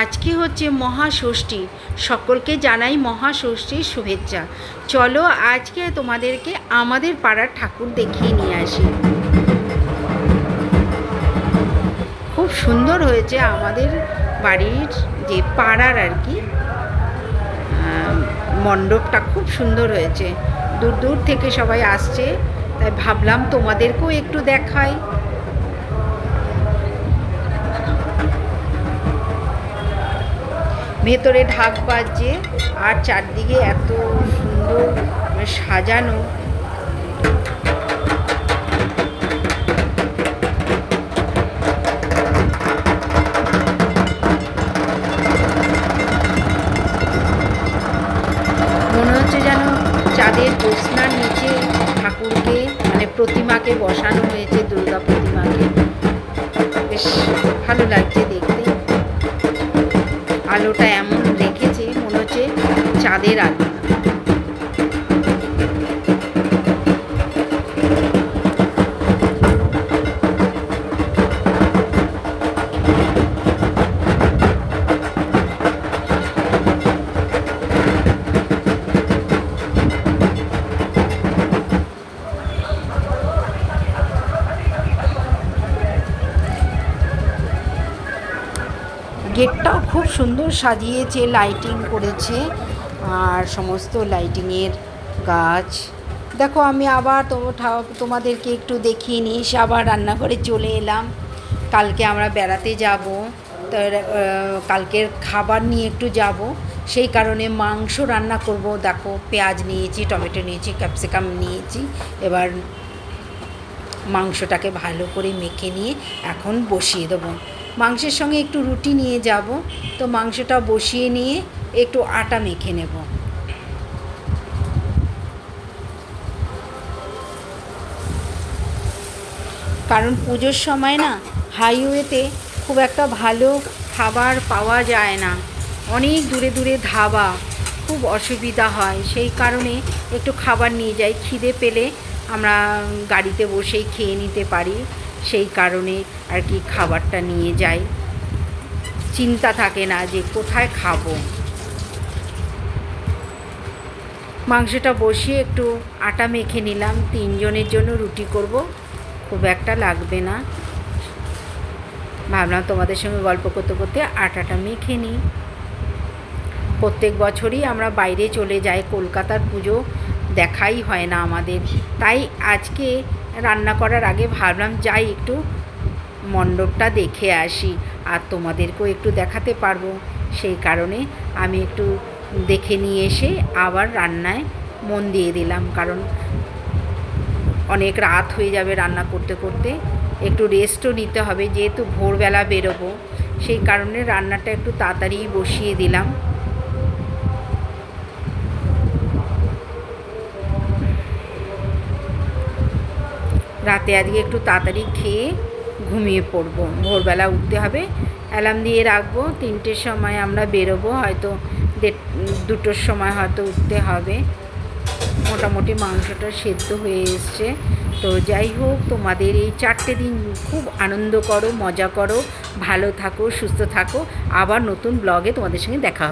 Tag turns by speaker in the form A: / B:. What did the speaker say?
A: আজকে হচ্ছে মহাষষ্ঠী। সকলকে জানাই মহাষষ্ঠীর শুভেচ্ছা। চলো আজকে তোমাদেরকে আমাদের পাড়ার ঠাকুর দেখিয়ে নিয়ে আসি। খুব সুন্দর হয়েছে আমাদের বাড়ির যে পাড়ার আর কি মণ্ডপটা খুব সুন্দর হয়েছে। দূর দূর থেকে সবাই আসছে, তাই ভাবলাম তোমাদেরকেও একটু দেখাই। ভেতরে ঢাক বাজছে আর চারদিকে এত সুন্দর মানে সাজানো। মনে হচ্ছে যেন চাঁদের জ্যোৎস্নার নিচে ঠাকুরকে মানে প্রতিমাকে বসানো হয়েছে, দুর্গা প্রতিমাকে। বেশ ভালো লাগছে দেখতে। আলোটা এমন রেখেছে মনে হচ্ছে চাঁদের আলো। গেটটাও খুব সুন্দর সাজিয়েছে লাইটিং করেছে, আর সমস্ত লাইটিংয়ের গাছ। দেখো, আমি আবার তো তোমাদেরকে একটু দেখিয়ে নিই, এসে আবার রান্নাঘরে চলে এলাম। কালকে আমরা বেড়াতে যাব কালকের খাবার নিয়ে একটু যাব। সেই কারণে মাংস রান্না করব। দেখো, পেঁয়াজ নিয়েছি, টমেটো নিয়েছি, ক্যাপসিকাম নিয়েছি। এবার মাংসটাকে ভালো করে মেখে নিয়ে এখন বসিয়ে দেবো। মাংসের সঙ্গে একটু রুটি নিয়ে যাব। তো মাংসটা বসিয়ে নিয়ে একটু আটা মেখে নেব। কারণ পুজোর সময় না হাইওয়েতে খুব একটা ভালো খাবার পাওয়া যায় না। অনেক দূরে দূরে ধাবা, খুব অসুবিধা হয়। সেই কারণে একটু খাবার নিয়ে যাই। খিদে পেলে আমরা গাড়িতে বসেই খেয়ে নিতে পারি। সেই কারণে আর কি খাবারটা নিয়ে যাই। চিন্তা থাকে না যে কোথায় খাব। মাংসটা বসিয়ে একটু আটা মেখে নিলাম, তিনজনের জন্য রুটি করব। খুব একটা লাগবে না। ভাবলাম তোমাদের সঙ্গে গল্প করতে করতে আটাটা মেখে নিই। প্রত্যেক বছরই আমরা বাইরে চলে যাই, কলকাতার পুজো দেখাই হয় না আমাদের। তাই আজকে রান্না করার আগে ভাবলাম, যাই একটু মণ্ডপটা দেখে আসি আর তোমাদেরকেও একটু দেখাতে পারব। সেই কারণে আমি একটু দেখে নিয়ে এসে আবার রান্নায় মন দিয়ে দিলাম। কারণ অনেক রাত হয়ে যাবে রান্না করতে করতে। একটু রেস্টও নিতে হবে, যেহেতু ভোরবেলা বেরোবো। সেই কারণে রান্নাটা একটু তাড়াতাড়ি বসিয়ে দিলাম। রাতে আজকে একটু তাড়াতাড়ি খেয়ে ঘুমিয়ে পড়ব। ভোরবেলা উঠতে হবে, অ্যালার্ম দিয়ে রাখব, তিনটের সময় আমরা বেরোবো, হয়তো দুটোর সময় হয়তো উঠতে হবে। মোটামুটি মাংসটা সেদ্ধ হয়ে এসছে। তো যাই হোক, তোমাদের এই চারটে দিন খুব আনন্দ করো, মজা করো, ভালো থাকো, সুস্থ থাকো। আবার নতুন ব্লগে তোমাদের সঙ্গে দেখা হবে।